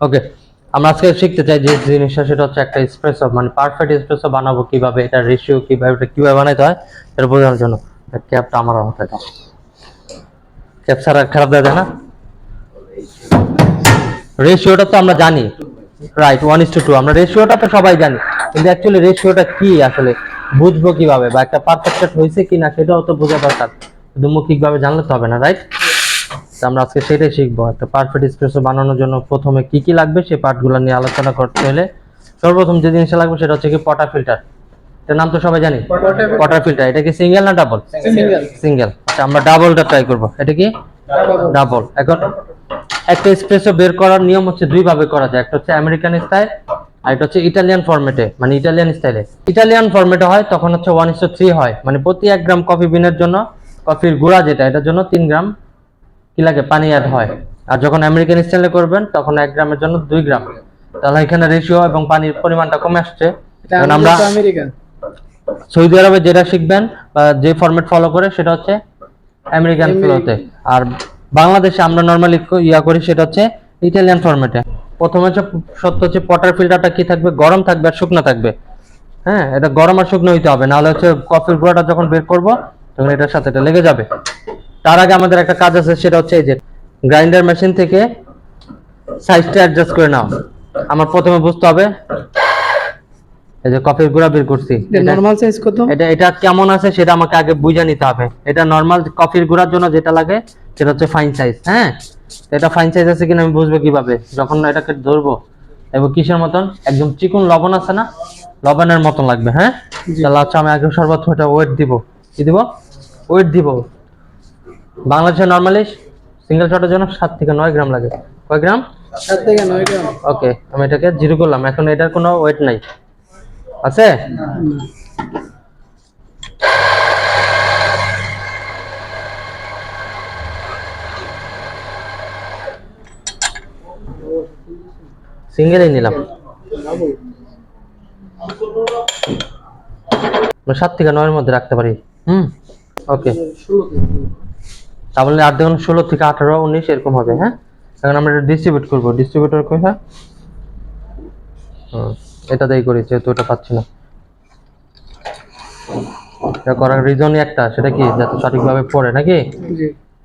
ওকে আমরা আজকে শিখতে চাই যে জিনিসটা, সেটা হচ্ছে একটা এসপ্রেসো মানে পারফেক্ট এসপ্রেসো বানাবো কীভাবে এটা রেশিও কীভাবে, এটা কীভাবে বানাইতে হয় এটা বোঝানোর জন্য। ক্যাপটা আমার মাথায় দাও। ক্যাপ ছাড়া খারাপ দেয় না। রেশিওটা তো আমরা জানি। Right one is to two আমরা রেশিওটা তো সবাই জানি। কিন্তু অ্যাকচুয়ালি রেশিওটা কি আসলে? বুঝব কীভাবে? বা একটা পারফেক্ট হয়েছে কি না সেটাও তো বোঝা দরকার। শুধু মৌখিকভাবে জানলে তো হবে না রাইট তো আমরা আজকে সেটাই শিখব। একটা পারফেক্ট এসপ্রেসো বানানোর জন্য প্রথমে কি কি লাগবে সেই পার্টগুলো নিয়ে আলোচনা করতে হলে সর্বপ্রথম যে জিনিসটা লাগবে সেটা হচ্ছে কি পটা ফিল্টার এটার নাম তো সবাই জানি? পটার ফিল্টার এটা কি সিঙ্গেল না ডাবল সিঙ্গেল আচ্ছা আমরা ডাবলটা ট্রাই করব। এটা কি? ডাবল এখন একটা এসপ্রেসো বের করার নিয়ম হচ্ছে দুই ভাবে করা যায়। একটা হচ্ছে আমেরিকান স্টাইল আর এটা হচ্ছে ইটালিয়ান ফরম্যাটে মানে ইটালিয়ান স্টাইলে ইটালিয়ান ফরম্যাটে হয় তখন হচ্ছে ওয়ান ইস থ্রি হয়। মানে প্রতি এক গ্রাম কফি বিনের জন্য কফির গুঁড়া যেটা এটার জন্য তিন গ্রাম কি লাগে? পানি অ্যাড হয়। আর যখন আমেরিকান স্টাইলে করবেন তখন এক গ্রামের জন্য দুই গ্রাম। তাহলে এখানে রেশিও এবং পানির পরিমাণটা কমে আসছে। কারণ আমরা সৌদি আরবে যেটা শিখবেন বা যে ফরম্যাট ফলো করে সেটা হচ্ছে আমেরিকান. ফ্লোতে আর বাংলাদেশে আমরা নর্মালি ইয়া করি সেটা হচ্ছে ইটালিয়ান ফরম্যাটে প্রথমে হচ্ছে সত্য হচ্ছে পটার ফিল্টারটা কি থাকবে? গরম থাকবে আর শুকনো থাকবে। হ্যাঁ এটা গরম আর শুকনো হইতে হবে। নাহলে হচ্ছে কফির গুঁড়াটা যখন বের করব তখন এটার সাথে এটা লেগে যাবে। তার আগে আমাদের একটা কাজ আছে সেটা হচ্ছে এই যে গ্রাইন্ডার মেশিন থেকে সাইজটা অ্যাডজাস্ট করে নাও। আমার প্রথমে বুঝতে হবে এই যে কফির গুঁড়া বের করছি। এটা- নরমাল সাইজ কত? এটা এটা কেমন আছে সেটা আমাকে আগে বুঝে নিতে হবে। এটা নর্মাল কফির গুঁড়ার জন্য যেটা লাগে সেটা হচ্ছে ফাইন সাইজ হ্যাঁ? এটা ফাইন সাইজ আছে কিনা আমি বুঝব কীভাবে? যখন এটাকে ধরবো এবং কিসের মতন? একদম চিকন লবণ আছে না? লবণের মতন লাগবে হ্যাঁ? তাহলে আচ্ছা আমি আগে এটা ওয়েট দিব। কি দিব? ওয়েট দিব। বাংলাদেশে নর্মালি সিঙ্গেল শটের জন্য সাত থেকে নয় গ্রাম লাগে। কয় গ্রাম? সাত থেকে নয় গ্রাম। ওকে আমি এটাকে জিরো করলাম। এখন এটার কোনো ওয়েট নাই। আছে? সিঙ্গেলই নিলাম। সাত থেকে নয়ের মধ্যে রাখতে পারি। হুম? ওকে তাহলে আর দেখুন ষোলো থেকে আঠারো উনিশ এরকম হবে হ্যাঁ? এখন আমরা এটা ডিস্ট্রিবিউট করব। ডিস্ট্রিবিউটর কোথায় হুম এটা দিয়ে করি যেহেতু ওটা পাচ্ছি না। এটা করার রিজনই একটা সেটা কি? যাতে সঠিকভাবে পড়ে নাকি?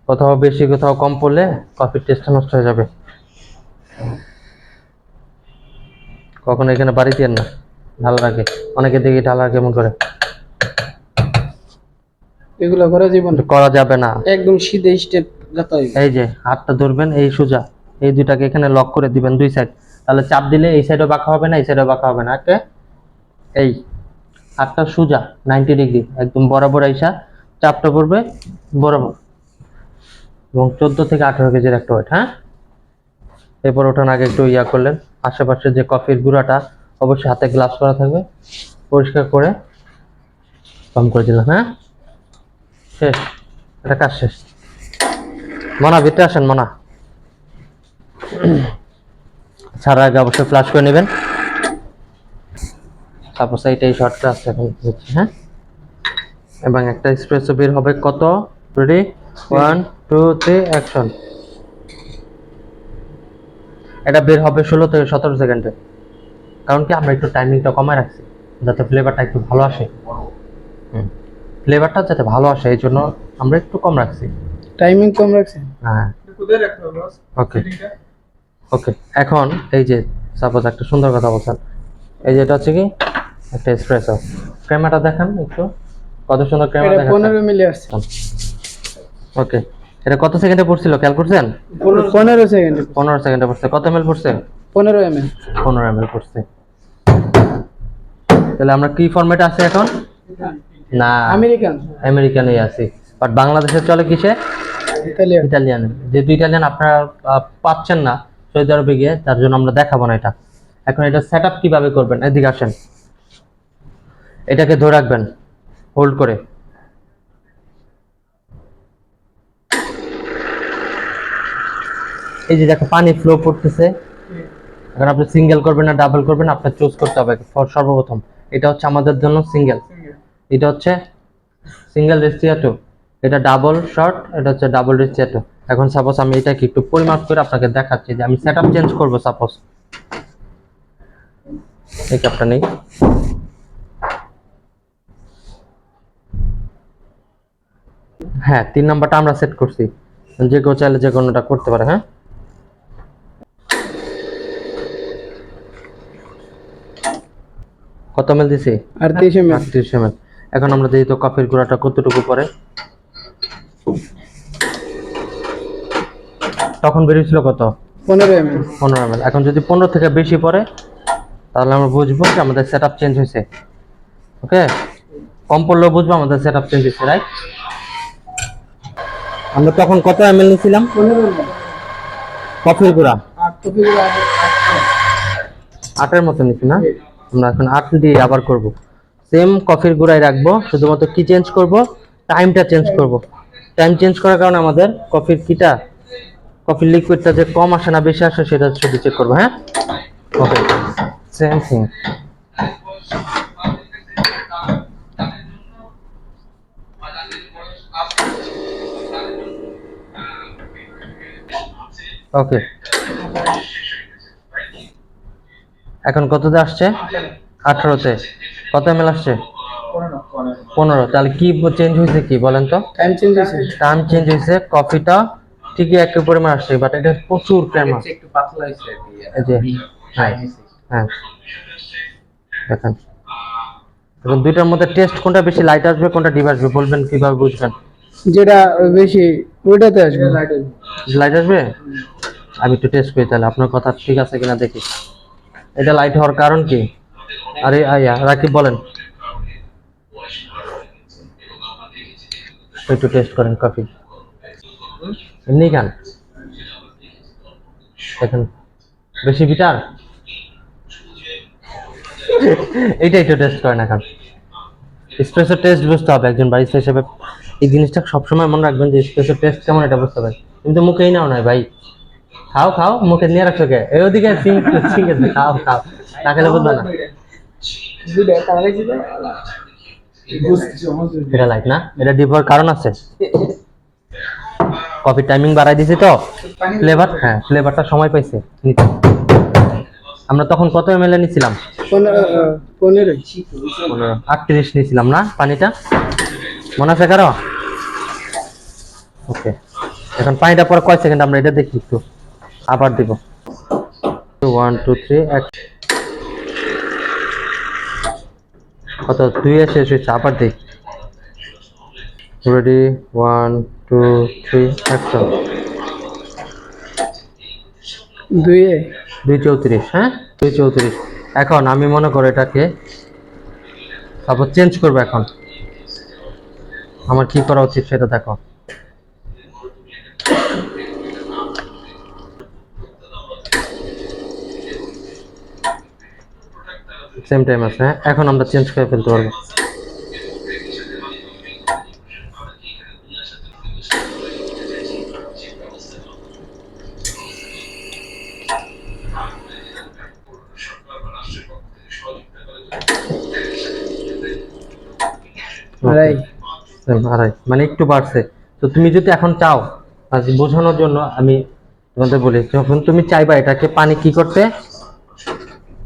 কোথাও বেশি কোথাও কম পড়লে কফির টেস্টটা নষ্ট হয়ে যাবে। কখনো এখানে বাড়ি দিয়ে না ঢাল রাখে। অনেকে দেখি ঢালা কেমন করে। এগুলো করা জীবন। কিন্তু করা যাবে না। একদম সিধে স্টেপ গাতা হইবে। এই যে হাতটা ধরবেন এই সোজা এই দুইটাকে এখানে লক করে দিবেন দুই সাইড তাহলে চাপ দিলে এই সাইডও বাঁকা হবে না এই সাইডও বাঁকা হবে না। ওকে? এই হাতটা সোজা নাইনটি ডিগ্রি একদম বরাবর আইসা চাপটা পড়বে বরাবর। এবং চোদ্দ থেকে আঠারো কেজির একটা ওয়েট হ্যাঁ? এরপর ওঠান আগে একটু ইয়া করলেন। আশেপাশে যে কফির গুঁড়াটা অবশ্যই হাতে গ্লাভস করা থাকবে। পরিষ্কার করে কম করে দিলাম হ্যাঁ? শেষ। এটা কাজ শেষ। মনা, ভিতরে আসেন, মনা। ছাড়ার আগে অবশ্যই ফ্লাশ করে নেবেন। সাপোজ এইটা এই শর্টটা আছে, এখন দিচ্ছি হ্যাঁ? এবং একটা এক্সপ্রেসও বের হবে কত? Ready one two three action এটা বের হবে ষোলো থেকে সতেরো সেকেন্ডে কারণ কি, আমরা একটু টাইমিংটা কমায় রাখছি, যাতে ফ্লেভারটা একটু ভালো আসে। ফ্লেভারটা যাতে ভালো আসে এই জন্য আমরা একটু কম রাখছি। টাইমিং কম রাখছি হ্যাঁ। ওকে ওকে এখন এই যে সাপোজ একটা সুন্দর কথা বলছেন। এই যে এটা হচ্ছে কি? একটা এসপ্রেসো ক্যামেরাটা দেখান একটু। কত সুন্দর ক্যামেরা দেখান পনেরো মিলি আসছে। ওকে এটা কত সেকেন্ডে পড়ছিল খেয়াল করছেন? পনেরো সেকেন্ড পনেরো সেকেন্ডে পড়ছে। কত এমএল পড়ছে? পনেরো এম এল পনেরো এমএল পড়ছে। তাহলে আমরা কি ফরম্যাটে আছে এখন? না। আমেরিকান? আমেরিকানেই আছি। বাট বাংলাদেশে চলে কিসে? ইতালিয়ান। ইটালিয়ান যেহেতু ইটালিয়ান আপনারা পাচ্ছেন না সৌদি আরবে গিয়ে তার জন্য আমরা দেখাবো না এটা। এখন এটা সেট আপ কীভাবে করবেন? এদিকে আসেন। এটাকে ধরে রাখবেন। হোল্ড করে। এই যে দেখো পানি ফ্লো করতেছে। এখন আপনি সিঙ্গেল করবেন না ডাবল করবেন আপনার চুজ করতে হবে। সর্বপ্রথম এটা হচ্ছে আমাদের জন্য সিঙ্গেল এটা হচ্ছে সিঙ্গেল রেস্টিয়াটো এটা ডাবল শর্ট এটা হচ্ছে ডাবল রেস্টিয়াটো এখন সাপোজ আমি এটাকে একটু পরিমাপ করে আপনাকে দেখাচ্ছি যে আমি সেটআপ চেঞ্জ করব সাপোজ এই কাপটা নেই। হ্যাঁ তিন নাম্বারটা আমরা সেট করছি। যে কেউ চাইলে যে কোনোটা করতে পারে হ্যাঁ? কত মেল দিছি? আর তেইশ এম আটত্রিশ এম এখন আমরা দিই তো কফির গুঁড়াটা কতটুকু পরে তখন বেরিয়েছিল কত? পনেরো এম এল পনেরো এম এখন যদি পনেরো থেকে বেশি পরে তাহলে আমরা বুঝব যে আমাদের সেট আপ চেঞ্জ হয়েছে। ওকে কম পড়লেও বুঝব আমাদের সেট আপ চেঞ্জ হয়েছে রাইট আমরা তখন কত এম এল নিয়েছিলাম কফির গুঁড়া। আটের মতো নিচ্ছি না? আমরা এখন আট দিয়ে আবার করব। সেম কফির গুঁড়াই রাখব, শুধুমাত্র কি চেঞ্জ করব? টাইমটা চেঞ্জ করব। টাইম চেঞ্জ করার কারণে আমাদের কফির কিটা কফির লিকুইডটা যে কম আসে না, বেশি আসে, সেটা শুধু চেক করব হ্যাঁ? ওকে সেম থিং ওকে এখন কততে আসছে? আঠারোতে। কত এম আসছে? পনেরো। তাহলে কি চেঞ্জ হয়েছে কি বলেন তো? টাইম চেঞ্জ হয়েছে। টাইম চেঞ্জ হয়েছে কফিটা ঠিকই একই পরিমাণ আসছে বাট এটা প্রচুর ক্রেমা একটু পাতলা হয়েছে হ্যাঁ হ্যাঁ। দেখেন। এখন দুইটার মধ্যে টেস্ট কোনটা বেশি লাইট আসবে কোনটা ডিপ আসবে বলবেন কীভাবে বুঝবেন? যেটা বেশি ওইটাতে আসবে। লাইট আসবে। আমি একটু টেস্ট করি তাহলে আপনার কথা ঠিক আছে কিনা দেখি। এটা লাইট হওয়ার কারণ কি? আরে আয়া, রাকিব বলেন। একটু টেস্ট করেন কফি এমনি খান দেখেন, বেশি বিটার এইটা একটু টেস্ট করেন এখন স্পেসের টেস্ট বুঝতে হবে একজন বাড়িতে হিসেবে এই জিনিসটা সবসময় মনে রাখবেন যে স্পেসের টেস্ট কেমন এটা বুঝতে হবে। তুমি তো মুখেই নাও নয় ভাই। খাও খাও, মুখে নিয়ে রাখছো কে? এই ওদিকে খাও খাও। খেলে বুঝবে না। এটা লাইট না? এটা কারণ আছে? কফি টাইমিং বাড়াই দিছি তো? ফ্লেভার হ্যাঁ ফ্লেভারটা সময় পাইছে। আমরা তখন কত এম এল নিছিলাম? পনেরো আটত্রিশ নিয়েছিলাম না পানিটা? মনে আছে কারও? ওকে এখন পানিটা পরে কয় সেকেন্ড আমরা এটা দেখি একটু? আবার দিব। ওয়ান টু থ্রি এক কত এ শেষ হয়েছে আবার দিই। Ready one two three action দুইয়ে? দুই চৌত্রিশ হ্যাঁ? দুই চৌত্রিশ। এখন আমি মনে করি এটাকে তারপর চেঞ্জ করব এখন। আমার কি করা উচিত সেটা দেখো। সেম টাইম আছে হ্যাঁ? এখন আমরা চেঞ্জ করে ফেলতে পারব। আড়াই। আড়াই। মানে একটু বাড়ছে। তো তুমি যদি এখন চাও বোঝানোর জন্য আমি তোমাদের বলি যখন তুমি চাইবা এটাকে পানি কি করতে?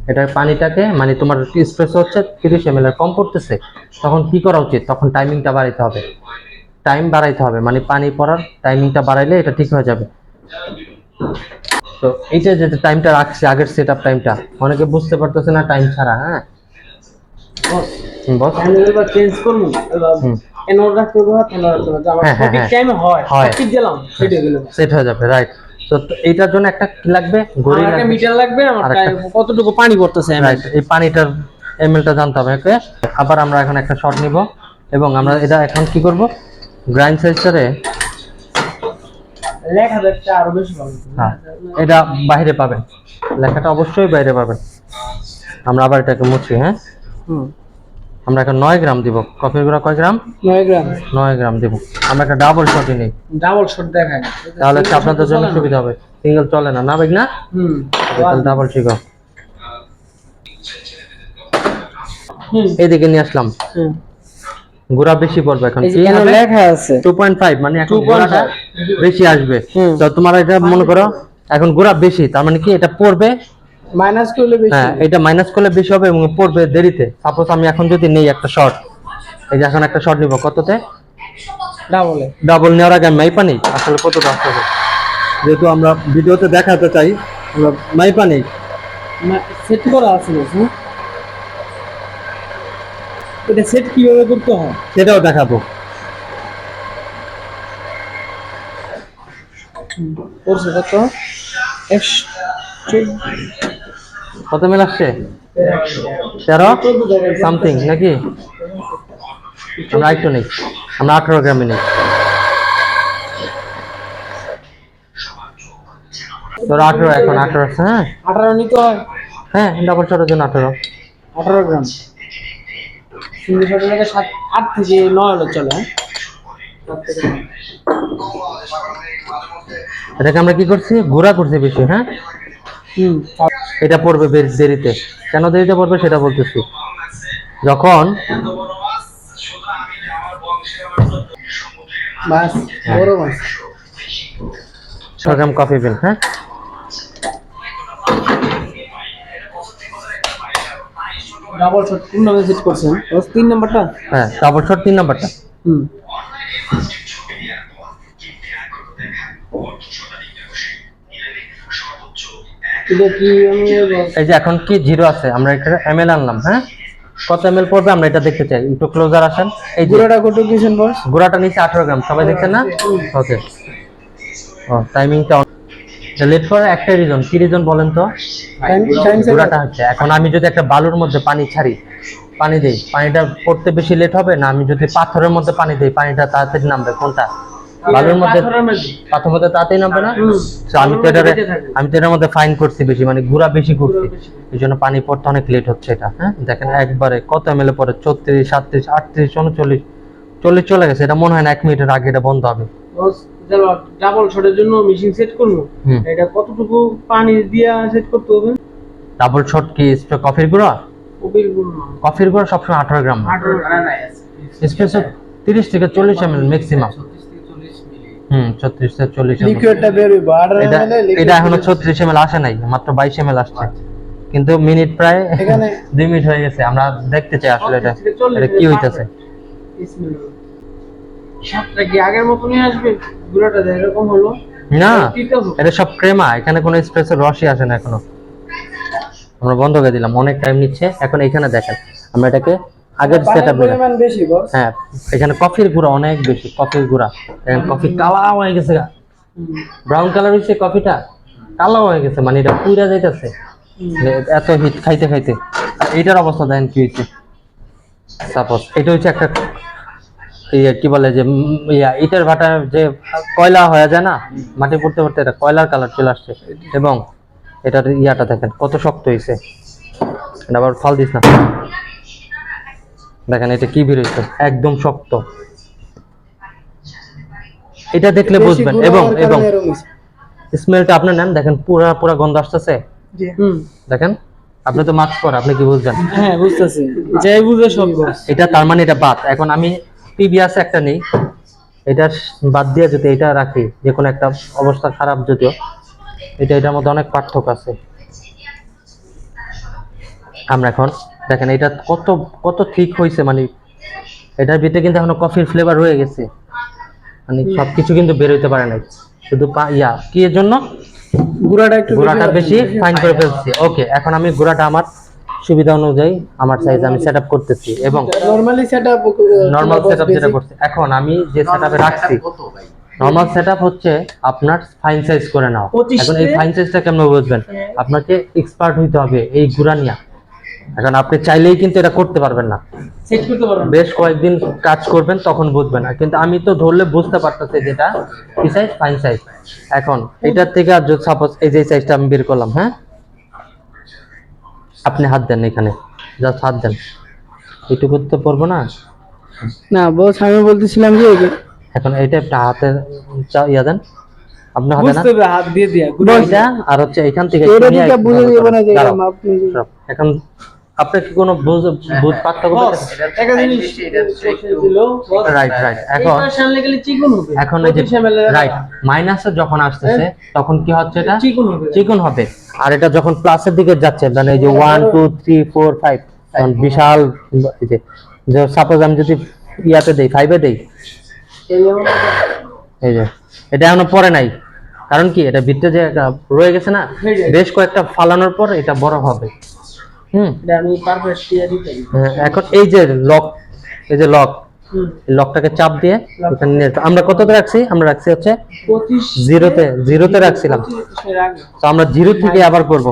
এটা পানিটাকে মানে তোমার স্পেস হচ্ছে তিরিশ এম কম পড়তেছে তখন কি করা উচিত? তখন টাইমিংটা বাড়াইতে হবে। টাইম বাড়াইতে হবে মানে পানি পড়ার টাইমিংটা বাড়াইলে এটা ঠিক হয়ে যাবে। তো এইটা যে টাইমটা রাখছে আগের সেট আপ টাইমটা অনেকে বুঝতে পারতেছে না টাইম ছাড়া হ্যাঁ? বস চেঞ্জ করব। হুম। রাখতে হবে হাত রাখতে হবে আমার হ্যাঁ, হ্যাঁ, হ্যাঁ। টাইমে। ঠিক গেলাম সেটা সেট হয়ে যাবে রাইট তো এইটার জন্য একটা কি লাগবে? ঘড়ি লাগবে। মিটার লাগবে আমার কতটুকু পানি পড়তেছে এই পানিটার এমএলটা জানতে হবে ওকে আবার আমরা এখন একটা শট নিব এবং আমরা এটা এখন কি করব? গ্রাইন্ড সেন্সারে লেখা দেখতে আরও বেশি ভালো হ্যাঁ এটা বাইরে পাবেন। লেখাটা অবশ্যই বাইরে পাবেন। আমরা আবার এটাকে মুছি হ্যাঁ? হুম। আমরা এখন নয় গ্রাম দিব। কফির গুঁড়া কয় গ্রাম? নয় গ্রাম। নয় গ্রাম দিব। আমরা একটা ডাবল শটই নেই। ডাবল শট দেখায় তাহলে হচ্ছে আপনাদের জন্য সুবিধা হবে। সিঙ্গেল চলে না। না ভাই না? হুম। তাহলে ডাবল হুম। এইদিকে নিয়ে আসলাম। গুড়া বেশি পড়বে এখন। কি লেখা আছে। 2.5 মানে এখন 2.5 গুঁড়াটা বেশি আসবে। তো তোমার এটা মনে করো এখন গোড়া বেশি তার মানে কি এটা পড়বে মাইনাস করলে বেশি হ্যাঁ এটা মাইনাস করলে বেশি হবে এবং পড়বে দেরিতে। সাপোজ আমি এখন যদি নেই একটা শর্ট এই যে এখন একটা শর্ট নিব কততে? ডাবলে ডাবল নেওয়ার আগে আমি মাইপা নেই আসলে কত আসতে হবে? যেহেতু আমরা ভিডিওতে দেখাতে চাই আমরা মাইপা নেই। সেট করা আছে হ্যাঁ? এটা সেট কীভাবে করতে হয়? সেটাও দেখাবো। করছে কত? একশো কত মিল আসছে? তেরো? সামথিং নাকি? আমরা একটু নেই। আমরা আঠারো গ্রামে নেই। ধরো আঠারো এখন আঠারো আছে হ্যাঁ? আঠারো নিতে হয়। হ্যাঁ ডাবল শটের জন্য আঠারো। আঠারো গ্রাম। তিনশো টাকা সাত আট থেকে নয় হলে চলে হ্যাঁ? থেকে। এটাকে আমরা কি করছি? ঘোরা করছি বেশি হ্যাঁ? এটা পড়বে বেশ দেরিতে। কেন দেরিতে পড়বে সেটা বলতেছি। যখন ছয় গ্রাম কফি বিন হ্যাঁ? ডাবল শট কোন নামে সেট করছেন। তিন নাম্বারটা? হ্যাঁ ডাবল শট তিন নাম্বারটা। হুম এটা কি আমি এই যে এখন কি জিরো আছে? আমরা এটা এম এল আনলাম হ্যাঁ? কত এম এল পড়বে আমরা এটা দেখতে চাই। একটু ক্লোজার আসেন। এই গুঁড়োটা কত দিয়েছেন বস গোড়াটা নিচে আঠারো গ্রাম। সবাই দেখছেন না? ওকে। ও টাইমিংটা লেট করার একটা রিজন কি রিজন বলেন তো? গোড়াটা হচ্ছে। এখন আমি যদি একটা বালুর মধ্যে পানি ছাড়ি পানি দেই পানিটা পড়তে বেশি লেট হবে না? আমি যদি পাথরের মধ্যে পানি দেই পানিটা তাড়াতাড়ি নামবে। কোনটা? বালুর মধ্যে পাথরের মধ্যে। তাড়াতাড়ি নামবে না। আমি তো এটারে আমি তো এটার মধ্যে ফাইন করছি বেশি মানে বেশি করছি। এই জন্য পানি পড়তে অনেক লেট হচ্ছে এটা হ্যাঁ? দেখেন একবারে কত এম এল পরে ছত্রিশ সাতত্রিশ আটত্রিশ উনচল্লিশ। চল্লিশ চলে গেছে এটা মনে হয় না এক মিনিটের আগে এটা বন্ধ হবে। ডাবল শটের জন্য মেশিন সেট করব এটা কতটুকু পানি দিয়া সেট করতে হবে? ডাবল শট কি স্প্রে কফির গুঁড়া? কফির গুঁড়া সবসময় আঠারো গ্রাম তিরিশ থেকে চল্লিশ এম এল ম্যাক্সিমাম হুম ছত্রিশ থেকে চল্লিশ ml লিকুইডটা বের হইব। আঠারো এটা ml liquid এটা এখনও ছত্রিশ এম আসে নাই মাত্র আসছে। কিন্তু মিনিট প্রায় মিনিট হয়ে গেছে আমরা দেখতে চাই আসলে এটা। 35 থেকে 40 এটা কি হইতেছে? সাতটা কি আগের মতনই আসবে? গুঁড়োটা এরকম হলো। না এটা সব ক্রেমা এখানে কোনো স্পেসের রসই আসে না এখনও। আমরা বন্ধ করে দিলাম অনেক টাইম নিচ্ছে। এখন এখানে দেখেন আমরা এটাকে আগের পানির বেশি বস হ্যাঁ এখানে কফির গুঁড়া অনেক বেশি কফির গুঁড়া। এখন কফি কালা হয়ে গেছে ব্রাউন কালার হয়েছে কফিটা কালো হয়ে গেছে মানে এটা পুইরা যাইতেছে। এত হিট খাইতে খাইতে। আর এইটার অবস্থা দেখেন কি হয়েছে সাপোজ এটা হচ্ছে একটা ইয়ে কি বলে যে ইয়া ইটের ভাটার যে কয়লা হয়ে যায় না মাটি পড়তে পড়তে এটা কয়লার কালার চলে আসছে। এবং এটার ইয়াটা দেখেন কত শক্ত হয়েছে এটা আবার ফল দিস না। দেখেন এটা কি বেরোচ্ছে একদম শক্ত। এটা দেখলে বুঝবেন। এবং এবং। স্মেলটা আপনি নেন দেখেন পুরা পুরা গন্ধ আসতেছে। হুম। দেখেন আপনি তো মাস্ক পর আপনি কি বুঝছেন? হ্যাঁ বুঝতেছি। যাই বুঝে সব এটা তার মানে এটা বাদ এখন আমি পিবিএস একটা নেই। এটা বাদ দিয়ে যদি এটা রাখি যে কোনো একটা অবস্থা খারাপ যদিও এটা এটার মধ্যে অনেক পার্থক্য আছে। আমরা এখন দেখেন এটা কত কত ঠিক হয়েছে মানে এটার ভিতরে কিন্তু এখনও কফির ফ্লেভার রয়ে গেছে। মানে সবকিছু কিন্তু বের হইতে পারে নাই। শুধু ইয়া কি এর জন্য? গুঁড়াটা একটু গুঁড়াটা বেশি ফাইন করে ফেলছি। ওকে এখন আমি গুঁড়াটা আমার সুবিধা অনুযায়ী আমার সাইজ আমি সেট করতেছি এবং নরমালি সেটআপ নর্মাল সেটআপ যেটা করছি এখন আমি যে সেটআপে রাখছি নর্মাল সেটআপ হচ্ছে আপনার ফাইন সাইজ করে নাও। এখন এই ফাইন সাইজটা কেমন বুঝবেন? আপনাকে এক্সপার্ট হইতে হবে এই গুড়া নিয়া। এখন আপনি চাইলেই কিন্তু এটা করতে পারবেন না। করতে পারব বেশ কয়েকদিন কাজ করবেন তখন বুঝবেন না। কিন্তু আমি তো ধরলে বুঝতে পারতেছি যেটা কি সাইজ ফাইন সাইজ এখন এটার থেকে আর যদি সাপোজ এই যে সাইজটা আমি বের করলাম হ্যাঁ? আপনি হাত দেন এখানে। জাস্ট হাত দেন। এইটুকু তো পড়ব না? না বস আমি বলতেছিলাম যে এখন এইটা একটা হাতে চা- ইয়া দেন। আপনি হাতে না বুঝতে হাত দিয়ে দিয়া। এটা আর হচ্ছে এখান থেকে এটা বুঝে একটু না যে দাঁড়াও। এখন আপনার কি কোনো বুঝ বুঝ পার্থক্য রাইট রাইট এখন এখন সামনে গেলে চিকন হবে। এখন এই যে 25 ml এর রাইট মাইনাসে যখন আসতেছে তখন কি হচ্ছে এটা? চিকন হবে। চিকন হবে। আর এটা যখন প্লাসের দিকে যাচ্ছে মানে এই যে one two three four five তখন বিশাল এই যে যে সাপোজ আমি যদি ইয়াতে দেই ফাইভে দেই এই যে এটা এখনও পরে নাই। কারণ কি এটা ভিতরে যে একটা রয়ে গেছে না বেশ কয়েকটা ফালানোর পর এটা বড় হবে। হুম। আমি পারফেক্ট টিয়ারি দিই হ্যাঁ, এখন এই যে লক এই যে লক লকটাকে চাপ দিয়ে নিয়ে আমরা কততে রাখছি? আমরা রাখছি হচ্ছে 25 জিরোতে জিরোতে রাখছিলাম। 25 এর আগে তো আমরা জিরো থেকে আবার করব।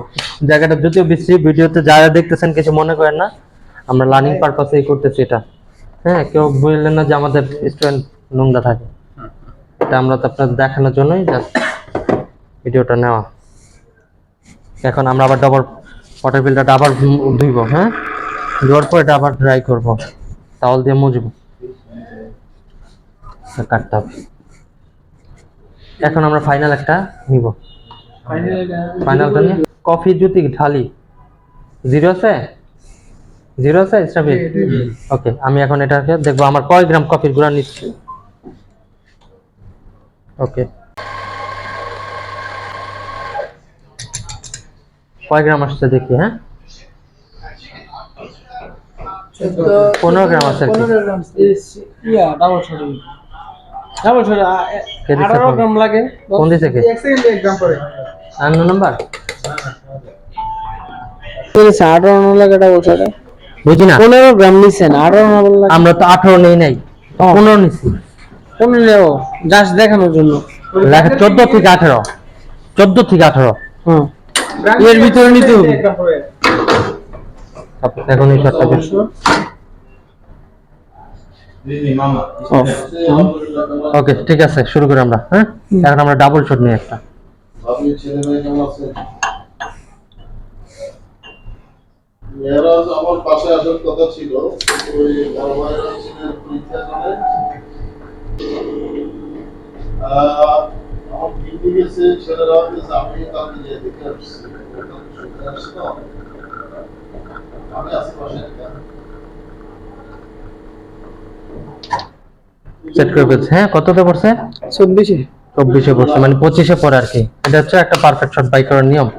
জায়গাটা যদিও বিশ্রী ভিডিওতে যারা দেখতেছেন কিছু মনে করেন না আমরা লার্নিং পারপাসেই করতেছি এটা। হ্যাঁ কেউ বুঝলেন না যে আমাদের স্টুডেন্ট নোংরা থাকে। এটা আমরা তো আপনাদের দেখানোর জন্যই জাস্ট ভিডিওটা নেওয়া। এখন আমরা আবার ডবল ওয়াটার ফিল্টারটা আবার ধুইব হ্যাঁ? ধোয়ার পর এটা আবার ড্রাই করব। টাওয়াল দিয়ে মুছবো কাটতে হবে। এখন আমরা ফাইনাল একটা নিব। ফাইনাল নিয়ে কফি জুতি ঢালি। জিরো আছে? জিরো আছে স্টাবিল ওকে, আমি এখন এটাকে দেখব, আমার কয় গ্রাম কফির গুঁড়া নিচ্ছি? ওকে। কয় গ্রাম আসছে দেখি হ্যাঁ? পনেরো গ্রাম আছে আর কি। 15 গ্রাম এই- yeah double shot double shot কে দিছে 18 ফোন? গ্রাম লাগে। কোন দিছে কে? এক সেকেন্ড এক গ্রাম পরে আর নাম্বার বলেছে? 18 লাগে ডাবল শট বুঝি না 15 গ্রাম নিছেন 18 আমরা তো আঠারো নেই নাই পনেরো নিচ্ছি 15 নেও জাস্ট দেখানোর জন্য। চোদ্দ থেকে আঠারো। চোদ্দ থেকে আঠারো। হুম। এর ভিতরে নিতে হবে। এখন এই শটটা বেশ ওকে ঠিক আছে শুরু করি আমরা হ্যাঁ? এখন আমরা ডাবল শট নিই একটা। আমার পাশে আসার কথা ছিল ওই পরীক্ষা করে আমি সেট করে ফেলছি। হ্যাঁ কততে পড়ছে? 24 চব্বিশে পড়ছে মানে পঁচিশে পড়ে আর কি। এটা হচ্ছে একটা পারফেক্ট শট বাই করার নিয়ম।